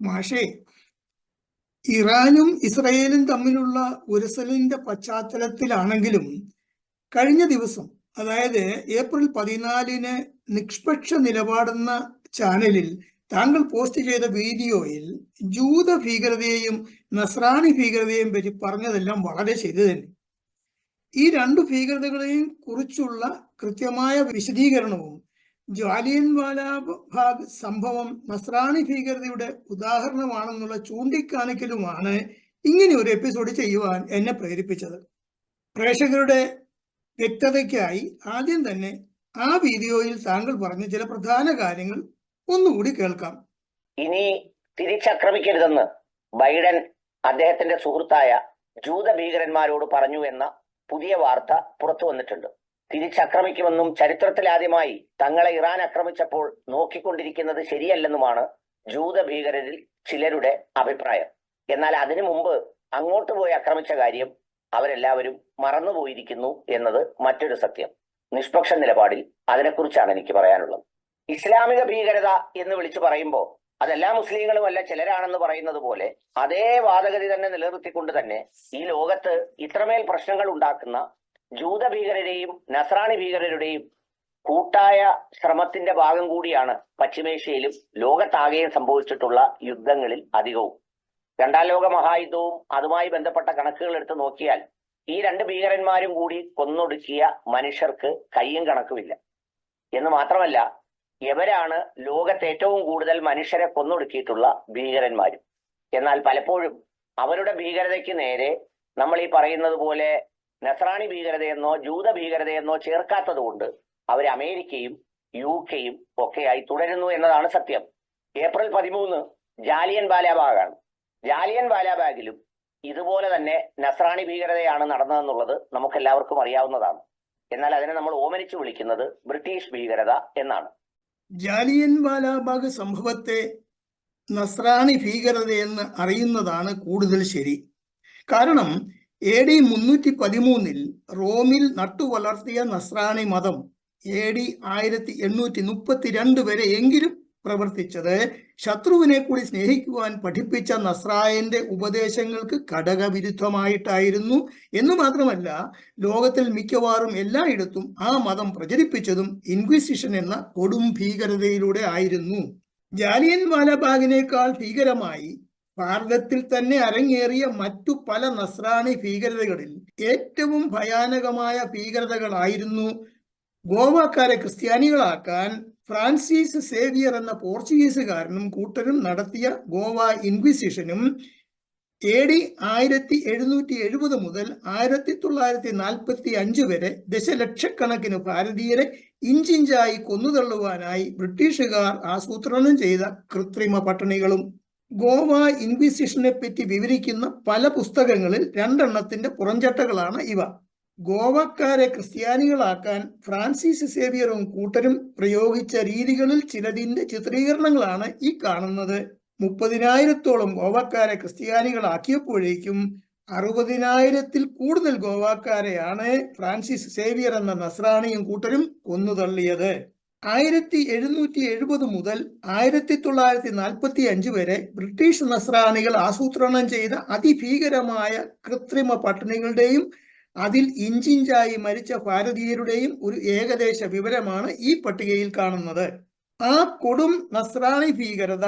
മാഷേ ഇറാനും ഇസ്രയേലും തമ്മിലുള്ള ഉരസലിന്റെ പശ്ചാത്തലത്തിലാണെങ്കിലും കഴിഞ്ഞ ദിവസം അതായത് ഏപ്രിൽ പതിനാലിന് നിഷ്പക്ഷ നിലപാടെന്ന ചാനലിൽ താങ്കൾ പോസ്റ്റ് ചെയ്ത വീഡിയോയിൽ ജൂത ഭീകരതയെയും നസ്രാണി ഭീകരതയെയും പറ്റി പറഞ്ഞതെല്ലാം വളരെ ശരി തന്നെ. ഈ രണ്ടു ഭീകരതകളെയും കുറിച്ചുള്ള കൃത്യമായ വിശദീകരണവും ജാലിയൻ വാലാബാഗ് സംഭവം നസ്രാണി ഭീകരതയുടെ ഉദാഹരണമാണെന്നുള്ള ചൂണ്ടിക്കാണിക്കലുമാണ് ഇങ്ങനെ ഒരു എപ്പിസോഡ് ചെയ്യുവാൻ എന്നെ പ്രേരിപ്പിച്ചത്. പ്രേക്ഷകരുടെ വ്യക്തതയ്ക്കായി ആദ്യം തന്നെ ആ വീഡിയോയിൽ താങ്കൾ പറഞ്ഞ ചില പ്രധാന കാര്യങ്ങൾ ഒന്നുകൂടി കേൾക്കാം. ഇനി തിരിച്ചാക്രമിക്കരുതെന്ന് ബൈഡൻ അദ്ദേഹത്തിന്റെ സുഹൃത്തായ ജൂത ഭീകരന്മാരോട് പറഞ്ഞു എന്ന പുതിയ വാർത്ത പുറത്തു വന്നിട്ടുണ്ട്. തിരിച്ചാക്രമിക്കുമെന്നും ചരിത്രത്തിലാദ്യമായി തങ്ങളെ ഇറാൻ ആക്രമിച്ചപ്പോൾ നോക്കിക്കൊണ്ടിരിക്കുന്നത് ശരിയല്ലെന്നുമാണ് ജൂത ഭീകരരിൽ ചിലരുടെ അഭിപ്രായം. എന്നാൽ അതിനു മുമ്പ് അങ്ങോട്ട് പോയി ആക്രമിച്ച കാര്യം അവരെല്ലാവരും മറന്നുപോയിരിക്കുന്നു എന്നത് മറ്റൊരു സത്യം. നിഷ്പക്ഷ നിലപാടിൽ അതിനെക്കുറിച്ചാണ് എനിക്ക് പറയാനുള്ളത്. ഇസ്ലാമിക ഭീകരത എന്ന് വിളിച്ചു പറയുമ്പോൾ അതെല്ലാ മുസ്ലിങ്ങളുമല്ല ചിലരാണെന്ന് പറയുന്നത് പോലെ അതേ വാദഗതി തന്നെ നിലനിർത്തിക്കൊണ്ട് തന്നെ ഈ ലോകത്ത് ഇത്രമേൽ പ്രശ്നങ്ങൾ ഉണ്ടാക്കുന്ന ജൂത ഭീകരരെയും നസ്രാണി ഭീകരരുടെയും കൂട്ടായ ശ്രമത്തിന്റെ ഭാഗം കൂടിയാണ് പശ്ചിമേഷ്യയിലും ലോകത്താകെയും സംഭവിച്ചിട്ടുള്ള യുദ്ധങ്ങളിൽ അധികവും. രണ്ടാം ലോക മഹായുദ്ധവും അതുമായി ബന്ധപ്പെട്ട കണക്കുകൾ എടുത്ത് നോക്കിയാൽ ഈ രണ്ട് ഭീകരന്മാരും കൂടി കൊന്നൊടുക്കിയ മനുഷ്യർക്ക് കയ്യും കണക്കുമില്ല. എന്ന് മാത്രമല്ല എവരാണ് ലോകത്ത് ഏറ്റവും കൂടുതൽ മനുഷ്യരെ കൊന്നൊടുക്കിയിട്ടുള്ള ഭീകരന്മാരും. എന്നാൽ പലപ്പോഴും അവരുടെ ഭീകരതയ്ക്ക് നേരെ നമ്മൾ ഈ പറയുന്നത് പോലെ നസ്രാണി ഭീകരതയെന്നോ ജൂത ഭീകരതയെന്നോ ചേർക്കാത്തത് കൊണ്ട് അവർ അമേരിക്കയും യു കെയും ഒക്കെയായി തുടരുന്നു എന്നതാണ് സത്യം. ഏപ്രിൽ പതിമൂന്ന് ജാലിയൻ ബാലാബാഗാണ് ജാലിയൻ ബാലാബാഗിലും ഇതുപോലെ തന്നെ നസ്രാണി ഭീകരതയാണ് നടന്നതെന്നുള്ളത് നമുക്ക് എല്ലാവർക്കും അറിയാവുന്നതാണ്. എന്നാൽ അതിനെ നമ്മൾ ഓമനിച്ചു വിളിക്കുന്നത് ബ്രിട്ടീഷ് ഭീകരത എന്നാണ്. ജാലിയൻ വാലാബാഗ് സംഭവത്തെ നസ്രാണി ഭീകരതയെന്ന് അറിയുന്നതാണ് കൂടുതൽ ശരി. കാരണം എ ഡി മുന്നൂറ്റി പതിമൂന്നിൽ റോമിൽ നട്ടുവളർത്തിയ നസ്രാണി മതം എ ഡി ആയിരത്തി എണ്ണൂറ്റി മുപ്പത്തിരണ്ട് വരെ എങ്കിലും പ്രവർത്തിച്ചത്. ശത്രുവിനെ കൂടി സ്നേഹിക്കുവാൻ പഠിപ്പിച്ച നസ്രായന്റെ ഉപദേശങ്ങൾക്ക് ഘടകവിരുദ്ധമായിട്ടായിരുന്നു. എന്ന് മാത്രമല്ല ലോകത്തിൽ മിക്കവാറും എല്ലായിടത്തും ആ മതം പ്രചരിപ്പിച്ചതും ഇൻക്വിസിഷൻ എന്ന കൊടും ഭീകരതയിലൂടെ ആയിരുന്നു. ജാലിയൻ വാലാബാഗിനേക്കാൾ ഭീകരമായി ഭാരതത്തിൽ തന്നെ അരങ്ങേറിയ മറ്റു പല നസ്രാണി ഭീകരതകളിൽ ഏറ്റവും ഭയാനകമായ ഭീകരതകളായിരുന്നു ഗോവാക്കാരെ ക്രിസ്ത്യാനികളാക്കാൻ ഫ്രാൻസിസ് സേവിയർ എന്ന പോർച്ചുഗീസുകാരനും കൂട്ടരും നടത്തിയ ഗോവ ഇൻക്വിസിഷനും എ ഡി ആയിരത്തി എഴുന്നൂറ്റി എഴുപത് മുതൽ ആയിരത്തി തൊള്ളായിരത്തി നാൽപ്പത്തി അഞ്ച് വരെ ദശലക്ഷക്കണക്കിന് ഭാരതീയരെ ഇഞ്ചിഞ്ചായി കൊന്നുതള്ളുവാനായി ബ്രിട്ടീഷുകാർ ആസൂത്രണം ചെയ്ത കൃത്രിമ പട്ടണികളും ഗോവ ഇൻക്വിസിഷനെ പറ്റി വിവരിക്കുന്ന പല പുസ്തകങ്ങളിൽ രണ്ടെണ്ണത്തിന്റെ പുറംചട്ടകളാണ് ഇവ. ഗോവക്കാരെ ക്രിസ്ത്യാനികളാക്കാൻ ഫ്രാൻസിസ് സേവിയറും കൂട്ടരും പ്രയോഗിച്ച രീതികളിൽ ചിലതിന്റെ ചിത്രീകരണങ്ങളാണ് ഈ കാണുന്നത്. മുപ്പതിനായിരത്തോളം ഗോവക്കാരെ ക്രിസ്ത്യാനികളാക്കിയപ്പോഴേക്കും അറുപതിനായിരത്തിൽ കൂടുതൽ ഗോവാക്കാരെയാണ് ഫ്രാൻസിസ് സേവിയർ എന്ന നസ്രാണിയും കൂട്ടരും കൊന്നുതള്ളിയത്. ആയിരത്തി എഴുന്നൂറ്റി എഴുപത് മുതൽ ആയിരത്തി തൊള്ളായിരത്തി നാൽപ്പത്തി അഞ്ച് വരെ ബ്രിട്ടീഷ് നസ്രാണികൾ ആസൂത്രണം ചെയ്ത അതിഭീകരമായ കൃത്രിമ പട്ടണികളുടെയും അതിൽ ഇഞ്ചിഞ്ചായി മരിച്ച ഭാരതീയരുടെയും ഒരു ഏകദേശ വിവരമാണ് ഈ പട്ടികയിൽ കാണുന്നത്. ആ കൊടും നസ്രാണി ഭീകരത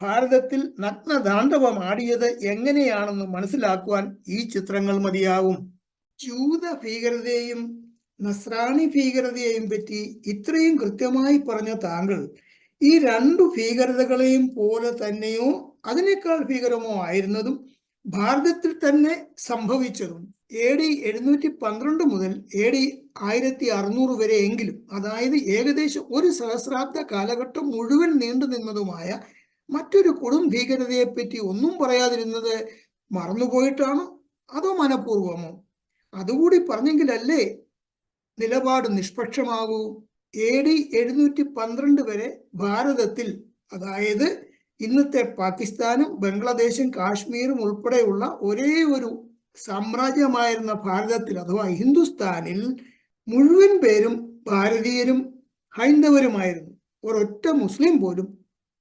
ഭാരതത്തിൽ നഗ്നതാണ്ഡവമാടിയത് എങ്ങനെയാണെന്ന് മനസ്സിലാക്കുവാൻ ഈ ചിത്രങ്ങൾ മതിയാവും. ജൂത ഭീകരതയെയും നസ്രാണി ഭീകരതയെയും പറ്റി ഇത്രയും കൃത്യമായി പറഞ്ഞ താങ്കൾ ഈ രണ്ടു ഭീകരതകളെയും പോലെ തന്നെയോ അതിനേക്കാൾ ഭീകരമോ ആയിരുന്നതും ഭാരതത്തിൽ തന്നെ സംഭവിച്ചതും. എ ഡി എഴുന്നൂറ്റി പന്ത്രണ്ട് മുതൽ എ ഡി ആയിരത്തി അറുന്നൂറ് വരെ എങ്കിലും അതായത് ഏകദേശം ഒരു സഹസ്രാബ്ദ കാലഘട്ടം മുഴുവൻ നീണ്ടു നിന്നതുമായ മറ്റൊരു കൊടും ഭീകരതയെപ്പറ്റി ഒന്നും പറയാതിരുന്നത് മറന്നുപോയിട്ടാണോ? അതോ മനഃപൂർവമോ അതുകൂടി പറഞ്ഞെങ്കിലല്ലേ നിലപാട് നിഷ്പക്ഷമാകൂ. എ ഡി എഴുന്നൂറ്റി പന്ത്രണ്ട് വരെ ഭാരതത്തിൽ അതായത് ഇന്നത്തെ പാകിസ്ഥാനും ബംഗ്ലാദേശും കാശ്മീരും ഉൾപ്പെടെയുള്ള ഒരേ ഒരു സാമ്രാജ്യമായിരുന്ന ഭാരതത്തിൽ അഥവാ ഹിന്ദുസ്ഥാനിൽ മുഴുവൻ പേരും ഭാരതീയരും ഹൈന്ദവരുമായിരുന്നു. ഒരൊറ്റ മുസ്ലിം പോലും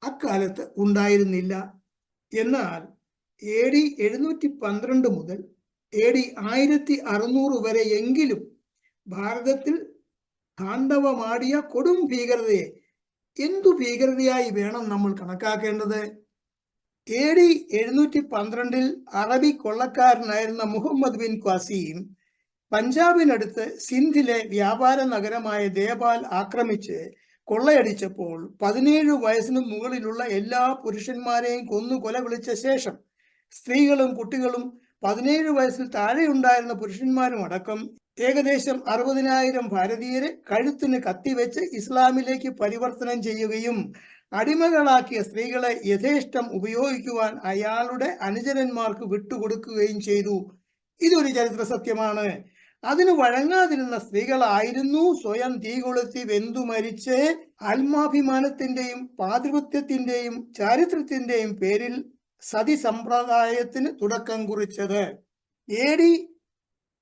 അക്കാലത്ത് ഉണ്ടായിരുന്നില്ല. എന്നാൽ എ ഡി എഴുന്നൂറ്റി പന്ത്രണ്ട് മുതൽ എ ഡി ആയിരത്തി അറുന്നൂറ് വരെ എങ്കിലും ഭാരതത്തിൽ താണ്ഡവമാടിയ കൊടും ഭീകരതയെ എന്തു ഭീകരതയായി വേണം നമ്മൾ കണക്കാക്കേണ്ടത്? എ ഡി എഴുന്നൂറ്റി പന്ത്രണ്ടിൽ അറബി കൊള്ളക്കാരനായിരുന്ന മുഹമ്മദ് ബിൻ ക്വാസീം പഞ്ചാബിനടുത്ത് സിന്ധിലെ വ്യാപാര നഗരമായ ദേപാൽ ആക്രമിച്ച് കൊള്ളയടിച്ചപ്പോൾ പതിനേഴ് വയസ്സിന് മുകളിലുള്ള എല്ലാ പുരുഷന്മാരെയും കൊന്നു കൊല വിളിച്ച ശേഷം സ്ത്രീകളും കുട്ടികളും പതിനേഴ് വയസ്സിൽ താഴെയുണ്ടായിരുന്ന പുരുഷന്മാരും അടക്കം ഏകദേശം അറുപതിനായിരം ഭാരതീയരെ കഴുത്തിന് കത്തിവെച്ച് ഇസ്ലാമിലേക്ക് പരിവർത്തനം ചെയ്യുകയും അടിമകളാക്കിയ സ്ത്രീകളെ യഥേഷ്ടം ഉപയോഗിക്കുവാൻ അയാളുടെ അനുചരന്മാർക്ക് വിട്ടുകൊടുക്കുകയും ചെയ്തു. ഇതൊരു ചരിത്ര സത്യമാണ്. അതിന് വഴങ്ങാതിരുന്ന സ്ത്രീകളായിരുന്നു സ്വയം തീ കൊളുത്തി വെന്തു മരിച്ച് ആത്മാഭിമാനത്തിന്റെയും പാതൃത്വത്തിന്റെയും ചാരിത്രത്തിന്റെയും പേരിൽ സതി സമ്പ്രദായത്തിന് തുടക്കം കുറിച്ചത്. എ ഡി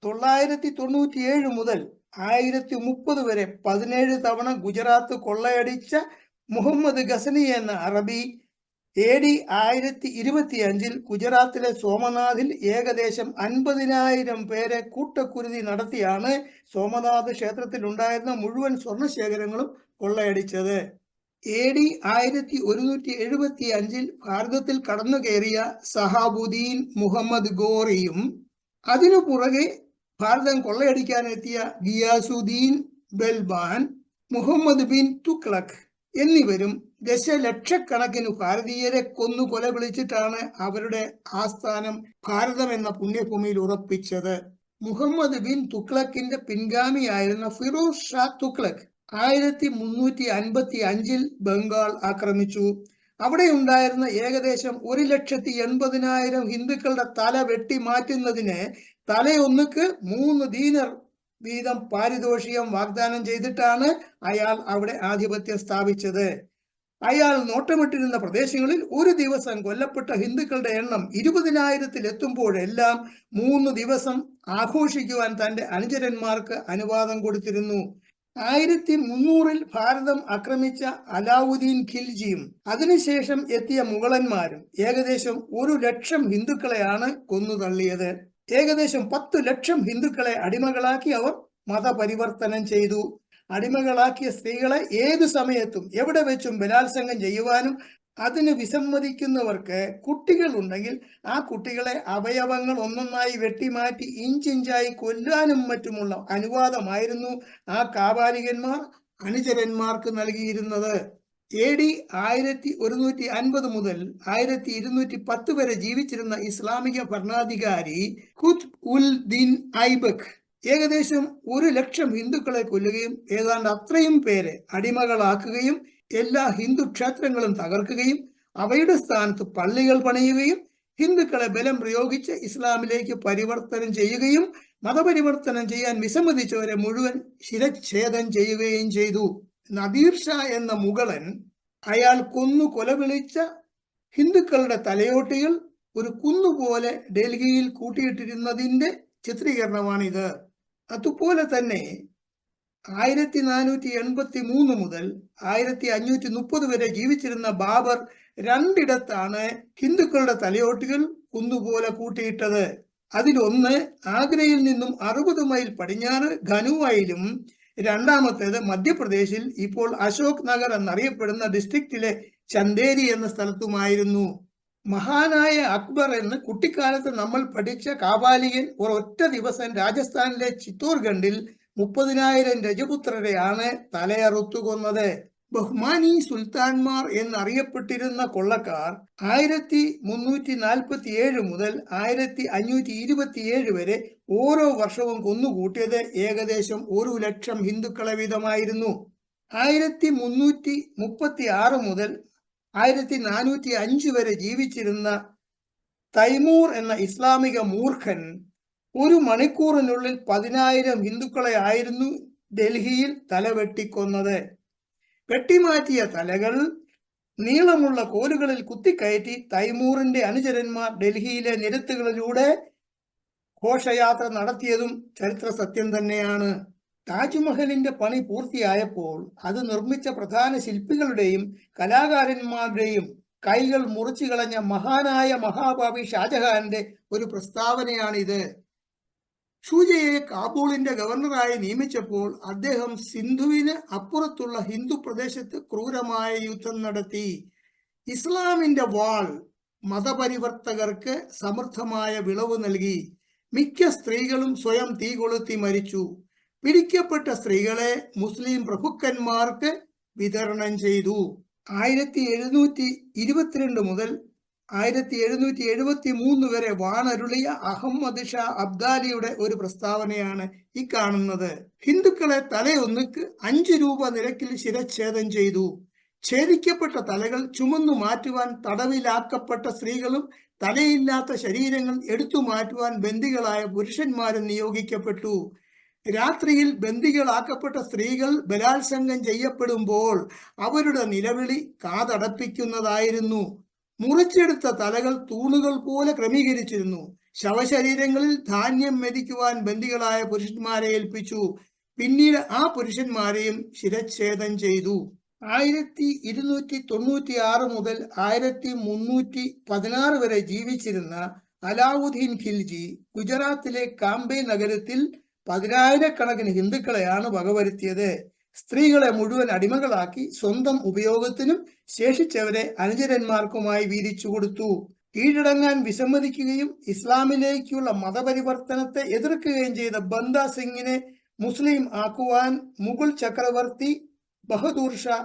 തൊള്ളായിരത്തി തൊണ്ണൂറ്റിയേഴ് മുതൽ ആയിരത്തി മുപ്പത് വരെ പതിനേഴ് തവണ ഗുജറാത്ത് കൊള്ളയടിച്ച മുഹമ്മദ് ഗസനി എന്ന അറബി എ ഡി ആയിരത്തി ഇരുപത്തി അഞ്ചിൽ ഗുജറാത്തിലെ സോമനാഥിൽ ഏകദേശം അൻപതിനായിരം പേരെ കൂട്ടക്കുരുതി നടത്തിയാണ് സോമനാഥ് ക്ഷേത്രത്തിൽ ഉണ്ടായിരുന്ന മുഴുവൻ സ്വർണശേഖരങ്ങളും കൊള്ളയടിച്ചത്. എ ഡി ആയിരത്തി ഒരുന്നൂറ്റി എഴുപത്തി അഞ്ചിൽ ഭാരതത്തിൽ കടന്നു കയറിയ സഹാബുദ്ദീൻ മുഹമ്മദ് ഗോറിയും അതിനു പുറകെ ഭാരതം കൊള്ളയടിക്കാനെത്തിയ ഗിയാസുദ്ദീൻ ബൽബാൻ മുഹമ്മദ് ബിൻ തുക്ലക് എന്നിവരും ദശലക്ഷക്കണക്കിന് ഭാരതീയരെ കൊന്നു കൊല വിളിച്ചിട്ടാണ് അവരുടെ ആസ്ഥാനം ഭാരതം എന്ന പുണ്യഭൂമിയിൽ ഉറപ്പിച്ചത്. മുഹമ്മദ് ബിൻ തുക്ലക്കിന്റെ പിൻഗാമിയായിരുന്ന ഫിറോസ് ഷാ തുക്ലക് ആയിരത്തി മുന്നൂറ്റി അൻപത്തി അഞ്ചിൽ ബംഗാൾ ആക്രമിച്ചു. അവിടെ ഉണ്ടായിരുന്ന ഏകദേശം ഒരു ലക്ഷത്തി എൺപതിനായിരം ഹിന്ദുക്കളുടെ തല വെട്ടി മാറ്റുന്നതിന് തലയൊന്നുക്ക് മൂന്ന് ദീനർ വീതം പാരിതോഷികം വാഗ്ദാനം ചെയ്തിട്ടാണ് അയാൾ അവിടെ ആധിപത്യം സ്ഥാപിച്ചത്. അയാൾ നോട്ടമിട്ടിരുന്ന പ്രദേശങ്ങളിൽ ഒരു ദിവസം കൊല്ലപ്പെട്ട ഹിന്ദുക്കളുടെ എണ്ണം ഇരുപതിനായിരത്തിൽ എത്തുമ്പോഴെല്ലാം മൂന്ന് ദിവസം ആഘോഷിക്കുവാൻ തന്റെ അനുചരന്മാർക്ക് അനുവാദം കൊടുത്തിരുന്നു. ആയിരത്തി മുന്നൂറിൽ ഭാരതം ആക്രമിച്ച അലാവുദ്ദീൻ ഖിൽജിയും അതിനുശേഷം എത്തിയ മുഗളന്മാരും ഏകദേശം ഒരു ലക്ഷം ഹിന്ദുക്കളെയാണ് കൊന്നു തള്ളിയത് ഏകദേശം പത്ത് ലക്ഷം ഹിന്ദുക്കളെ അടിമകളാക്കി അവർ മതപരിവർത്തനം ചെയ്തു. അടിമകളാക്കിയ സ്ത്രീകളെ ഏതു സമയത്തും എവിടെ വെച്ചും ബലാത്സംഗം ചെയ്യുവാനും അതിന് വിസമ്മതിക്കുന്നവർക്ക് കുട്ടികൾ ഉണ്ടെങ്കിൽ ആ കുട്ടികളെ അവയവങ്ങൾ ഒന്നൊന്നായി വെട്ടിമാറ്റി ഇഞ്ചിഞ്ചായി കൊല്ലാനും മറ്റുമുള്ള അനുവാദമായിരുന്നു ആ കാപാലികന്മാർ അനുചരന്മാർക്ക് നൽകിയിരുന്നത്. എ ഡി ആയിരത്തി ഒരുന്നൂറ്റി അൻപത് മുതൽ ആയിരത്തി ഇരുന്നൂറ്റി പത്ത് വരെ ജീവിച്ചിരുന്ന ഇസ്ലാമിക ഭരണാധികാരി ഖുത് ഉൽ ദീൻ ഐബക്. ഏകദേശം ഒരു ലക്ഷം ഹിന്ദുക്കളെ കൊല്ലുകയും ഏതാണ്ട് അത്രയും പേരെ അടിമകളാക്കുകയും എല്ലാ ഹിന്ദു ക്ഷേത്രങ്ങളും തകർക്കുകയും അവയുടെ സ്ഥാനത്ത് പള്ളികൾ പണിയുകയും ഹിന്ദുക്കളെ ബലം പ്രയോഗിച്ച് ഇസ്ലാമിലേക്ക് പരിവർത്തനം ചെയ്യുകയും മതപരിവർത്തനം ചെയ്യാൻ വിസമ്മതിച്ചവരെ മുഴുവൻ ശിരച്ഛേദം ചെയ്യുകയും ചെയ്തു. നദീർ ഷാ എന്ന മുഗളൻ അയാൾ കൊന്നു കൊലവിളിച്ച ഹിന്ദുക്കളുടെ തലയോട്ടികൾ ഒരു കുന്നുപോലെ ഡൽഹിയിൽ കൂട്ടിയിട്ടിരുന്നതിന്റെ ചിത്രീകരണമാണിത്. അതുപോലെ തന്നെ ആയിരത്തി നാനൂറ്റി എൺപത്തി മൂന്ന് മുതൽ ആയിരത്തി അഞ്ഞൂറ്റി മുപ്പത് വരെ ജീവിച്ചിരുന്ന ബാബർ രണ്ടിടത്താണ് ഹിന്ദുക്കളുടെ തലയോട്ടികൾ കുന്നുപോലെ കൂട്ടിയിട്ടത്. അതിലൊന്ന് ആഗ്രയിൽ നിന്നും അറുപത് മൈൽ പടിഞ്ഞാറ് ഖനുവായിലും രണ്ടാമത്തേത് മധ്യപ്രദേശിൽ ഇപ്പോൾ അശോക് നഗർ എന്നറിയപ്പെടുന്ന ഡിസ്ട്രിക്റ്റിലെ ചന്ദേരി എന്ന സ്ഥലത്തുമായിരുന്നു. മഹാനായ അക്ബർ എന്ന് കുട്ടിക്കാലത്ത് നമ്മൾ പഠിച്ച കാബാലികൻ ഒരൊറ്റ ദിവസം രാജസ്ഥാനിലെ ചിത്തോർഗഡിൽ മുപ്പതിനായിരം രജപുത്രരെയാണ് തലയറുത്തു കൊന്നത് ബഹ്മാനി സുൽത്താൻമാർ എന്നറിയപ്പെട്ടിരുന്ന കൊള്ളക്കാർ ആയിരത്തി മുന്നൂറ്റി നാൽപ്പത്തി ഏഴ് മുതൽ ആയിരത്തി അഞ്ഞൂറ്റി ഇരുപത്തിയേഴ് വരെ ഓരോ വർഷവും കൊന്നുകൂട്ടിയത് ഏകദേശം ഒരു ലക്ഷം ഹിന്ദുക്കളെ വീതമായിരുന്നു. ആയിരത്തി മുന്നൂറ്റി മുപ്പത്തി ആറ് മുതൽ ആയിരത്തി നാനൂറ്റി അഞ്ച് വരെ ജീവിച്ചിരുന്ന തൈമൂർ എന്ന ഇസ്ലാമിക മൂർഖൻ ഒരു മണിക്കൂറിനുള്ളിൽ പതിനായിരം ഹിന്ദുക്കളെ ആയിരുന്നു ഡൽഹിയിൽ തലവെട്ടിക്കൊന്നത്. വെട്ടിമാറ്റിയ തലകൾ നീളമുള്ള കോലുകളിൽ കുത്തിക്കയറ്റി തൈമൂറിന്റെ അനുചരന്മാർ ഡൽഹിയിലെ നിരത്തുകളിലൂടെ ഘോഷയാത്ര നടത്തിയതും ചരിത്ര സത്യം തന്നെയാണ്. താജ്മഹലിന്റെ പണി പൂർത്തിയായപ്പോൾ അത് നിർമ്മിച്ച പ്രധാന ശില്പികളുടെയും കലാകാരന്മാരുടെയും കൈകൾ മുറിച്ചു കളഞ്ഞ മഹാനായ മഹാഭാവി ഷാജഹാന്റെ ഒരു പ്രസ്താവനയാണിത്. ഷൂജയെ കാബൂളിന്റെ ഗവർണറായി നിയമിച്ചപ്പോൾ അദ്ദേഹം സിന്ധുവിന് അപ്പുറത്തുള്ള ഹിന്ദു പ്രദേശത്ത് ക്രൂരമായ യുദ്ധം നടത്തി. ഇസ്ലാമിന്റെ വാൾ മതപരിവർത്തകർക്ക് സമൃദ്ധമായ വിളവ് നൽകി. മിക്ക സ്ത്രീകളും സ്വയം തീ കൊളുത്തി മരിച്ചു. പിടിക്കപ്പെട്ട സ്ത്രീകളെ മുസ്ലിം പ്രഭുക്കന്മാർക്ക് വിതരണം ചെയ്തു. ആയിരത്തി എഴുന്നൂറ്റി ഇരുപത്തിരണ്ട് മുതൽ ആയിരത്തി എഴുന്നൂറ്റി എഴുപത്തി മൂന്ന് വരെ വാണരുളിയ അഹമ്മദ് ഷാ അബ്ദാലിയുടെ ഒരു പ്രസ്താവനയാണ് ഈ കാണുന്നത്. ഹിന്ദുക്കളെ തലയൊന്നുക്ക് അഞ്ചു രൂപ നിരക്കിൽ ശിരച്ഛേദം ചെയ്തു. ഛേദിക്കപ്പെട്ട തലകൾ ചുമന്നു മാറ്റുവാൻ തടവിലാക്കപ്പെട്ട സ്ത്രീകളും തലയില്ലാത്ത ശരീരങ്ങൾ എടുത്തു മാറ്റുവാൻ ബന്ദികളായ പുരുഷന്മാരും നിയോഗിക്കപ്പെട്ടു. രാത്രിയിൽ ബന്ദികളാക്കപ്പെട്ട സ്ത്രീകൾ ബലാത്സംഗം ചെയ്യപ്പെടുമ്പോൾ അവരുടെ നിലവിളി കാതടപ്പിക്കുന്നതായിരുന്നു. മുറിച്ചെടുത്ത തലകൾ തൂണുകൾ പോലെ ക്രമീകരിച്ചിരുന്നു. ശവശരീരങ്ങളിൽ ധാന്യം മെതിക്കുവാൻ ബന്ദികളായ പുരുഷന്മാരെ ഏൽപ്പിച്ചു. പിന്നീട് ആ പുരുഷന്മാരെയും ശിരച്ഛേദം ചെയ്തു. ആയിരത്തി ഇരുന്നൂറ്റി തൊണ്ണൂറ്റി ആറ് മുതൽ ആയിരത്തി മുന്നൂറ്റി പതിനാറ് വരെ ജീവിച്ചിരുന്ന അലാവുദ്ദീൻ ഖിൽജി ഗുജറാത്തിലെ കാംബെ നഗരത്തിൽ പതിനായിരക്കണക്കിന് ഹിന്ദുക്കളെയാണ് വകവരുത്തിയത്. സ്ത്രീകളെ മുഴുവൻ അടിമകളാക്കി സ്വന്തം ഉപയോഗത്തിനും ശേഷിച്ചവരെ അനുചരന്മാർക്കുമായി വീതിച്ചു കൊടുത്തു. കീഴടങ്ങാൻ വിസമ്മതിക്കുകയും ഇസ്ലാമിലേക്കുള്ള മതപരിവർത്തനത്തെ എതിർക്കുകയും ചെയ്ത ബന്ദ സിംഗിനെ മുസ്ലിം ആക്കുവാൻ മുഗൾ ചക്രവർത്തി ബഹദൂർ ഷാ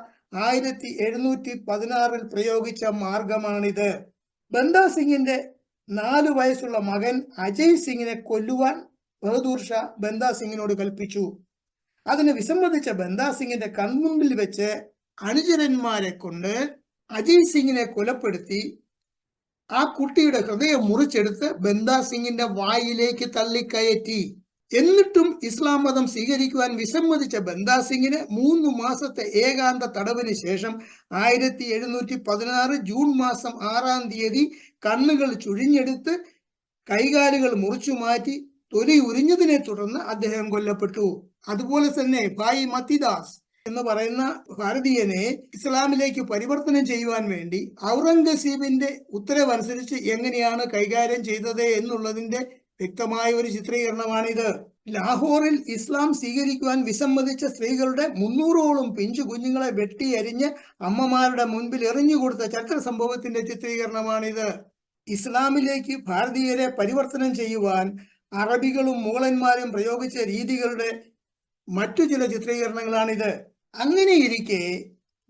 ആയിരത്തി എഴുന്നൂറ്റി പതിനാറിൽ പ്രയോഗിച്ച മാർഗമാണിത്. ബന്ദ സിംഗിന്റെ നാലു വയസ്സുള്ള മകൻ അജയ് സിംഗിനെ കൊല്ലുവാൻ ബഹദൂർ ഷാ ബന്ദ സിംഗിനോട് കൽപ്പിച്ചു. അതിന് വിസമ്മതിച്ച ബന്ദാ സിംഗിന്റെ കൺമുമ്പിൽ വെച്ച് അനുചരന്മാരെ കൊണ്ട് അജയ് സിംഗിനെ കൊലപ്പെടുത്തി. ആ കുട്ടിയുടെ ഹൃദയം മുറിച്ചെടുത്ത് ബന്ദാ സിംഗിന്റെ വായിലേക്ക് തള്ളിക്കയറ്റി. എന്നിട്ടും ഇസ്ലാം മതം സ്വീകരിക്കുവാൻ വിസമ്മതിച്ച ബന്ദാ സിംഗിന് മൂന്ന് മാസത്തെ ഏകാന്ത തടവിന് ശേഷം ആയിരത്തി എഴുന്നൂറ്റി പതിനാറ് ജൂൺ മാസം ആറാം തീയതി കണ്ണുകൾ ചുഴിഞ്ഞെടുത്ത് കൈകാലുകൾ മുറിച്ചു മാറ്റി തൊലി ഉരിഞ്ഞതിനെ തുടർന്ന് അദ്ദേഹം കൊല്ലപ്പെട്ടു. അതുപോലെ തന്നെ ഭായി മത്തിദാസ് എന്ന് പറയുന്ന ഭാരതീയനെ ഇസ്ലാമിലേക്ക് പരിവർത്തനം ചെയ്യുവാൻ വേണ്ടി ഔറംഗസീബിന്റെ ഉത്തരവനുസരിച്ച് എങ്ങനെയാണ് കൈകാര്യം ചെയ്തത് എന്നുള്ളതിന്റെ വ്യക്തമായ ഒരു ചിത്രീകരണമാണിത്. ലാഹോറിൽ ഇസ്ലാം സ്വീകരിക്കുവാൻ വിസമ്മതിച്ച സ്ത്രീകളുടെ മുന്നൂറോളം പിഞ്ചു കുഞ്ഞുങ്ങളെ വെട്ടിയരിഞ്ഞ് അമ്മമാരുടെ മുൻപിൽ എറിഞ്ഞുകൊടുത്ത ചരിത്ര സംഭവത്തിന്റെ ചിത്രീകരണമാണിത്. ഇസ്ലാമിലേക്ക് ഭാരതീയരെ പരിവർത്തനം ചെയ്യുവാൻ അറബികളും മുഗളന്മാരും പ്രയോഗിച്ച രീതികളുടെ മറ്റു ചില ചിത്രീകരണങ്ങളാണിത്. അങ്ങനെയിരിക്കെ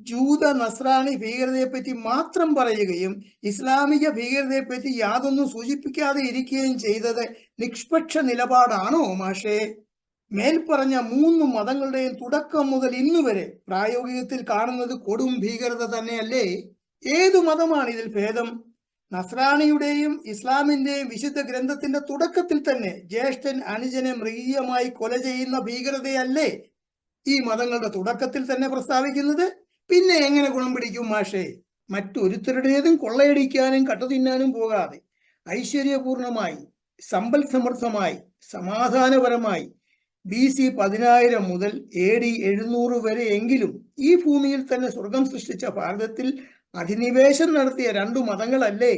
ജൂത നസ്രാണി ഭീകരതയെപ്പറ്റി മാത്രം പറയുകയും ഇസ്ലാമിക ഭീകരതയെപ്പറ്റി യാതൊന്നും സൂചിപ്പിക്കാതെ ഇരിക്കുകയും ചെയ്തത് നിഷ്പക്ഷ നിലപാടാണോ മാഷേ? മേൽപ്പറഞ്ഞ മൂന്ന് മതങ്ങളുടെയും തുടക്കം മുതൽ ഇന്നു വരെ പ്രായോഗികത്തിൽ കാണുന്നത് കൊടും ഭീകരത തന്നെയല്ലേ? ഏതു മതമാണ് ഇതിൽ ഭേദം? നസ്രാണിയുടെയും ഇസ്ലാമിന്റെയും വിശുദ്ധ ഗ്രന്ഥത്തിന്റെ തുടക്കത്തിൽ തന്നെ ജ്യേഷ്ഠൻ അനുജനെ മൃഗീയമായി കൊല ചെയ്യുന്ന ഭീകരതയല്ലേ ഈ മതങ്ങളുടെ തുടക്കത്തിൽ തന്നെ പ്രസ്താവിക്കുന്നത്? പിന്നെ എങ്ങനെ ഗുണം പിടിക്കും മാഷേ? മറ്റൊരുത്തരുടേതും കൊള്ളയടിക്കാനും കട്ടുതിന്നാനും പോകാതെ ഐശ്വര്യപൂർണമായി സമ്പൽ സമൃദ്ധമായി സമാധാനപരമായി ബി സി പതിനായിരം മുതൽ എ ഡി എഴുന്നൂറ് വരെ എങ്കിലും ഈ ഭൂമിയിൽ തന്നെ സ്വർഗം സൃഷ്ടിച്ച ഭാരതത്തിൽ അധിനിവേശം നടത്തിയ രണ്ടു മതങ്ങളല്ലേ?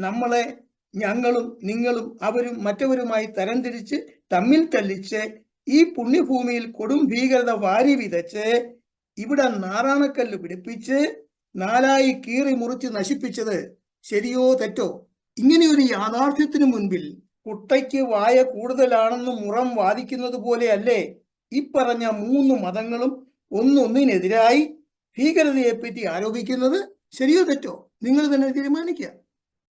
നമ്മളെ ഞങ്ങളും നിങ്ങളും അവരും മറ്റവരുമായി തരംതിരിച്ച് തമ്മിൽ തല്ലിച്ച് ഈ പുണ്യഭൂമിയിൽ കൊടും ഭീകരത വാരി വിതച്ച് ഇവിടെ നാറാണക്കല്ല് പിടിപ്പിച്ച് നാലായി കീറി മുറിച്ച് നശിപ്പിച്ചത്. ശരിയോ തെറ്റോ? ഇങ്ങനെയൊരു യാഥാർത്ഥ്യത്തിനു മുൻപിൽ കുട്ടയ്ക്ക് വായ കൂടുതലാണെന്ന് മുറം വാദിക്കുന്നത് പോലെയല്ലേ ഈ പറഞ്ഞ മൂന്ന് മതങ്ങളും ഒന്നൊന്നിനെതിരായി ഭീകരതയെപ്പറ്റി ആരോപിക്കുന്നത് ശരിയോ തെറ്റോ? നിങ്ങൾ തന്നെ തീരുമാനിക്കുക.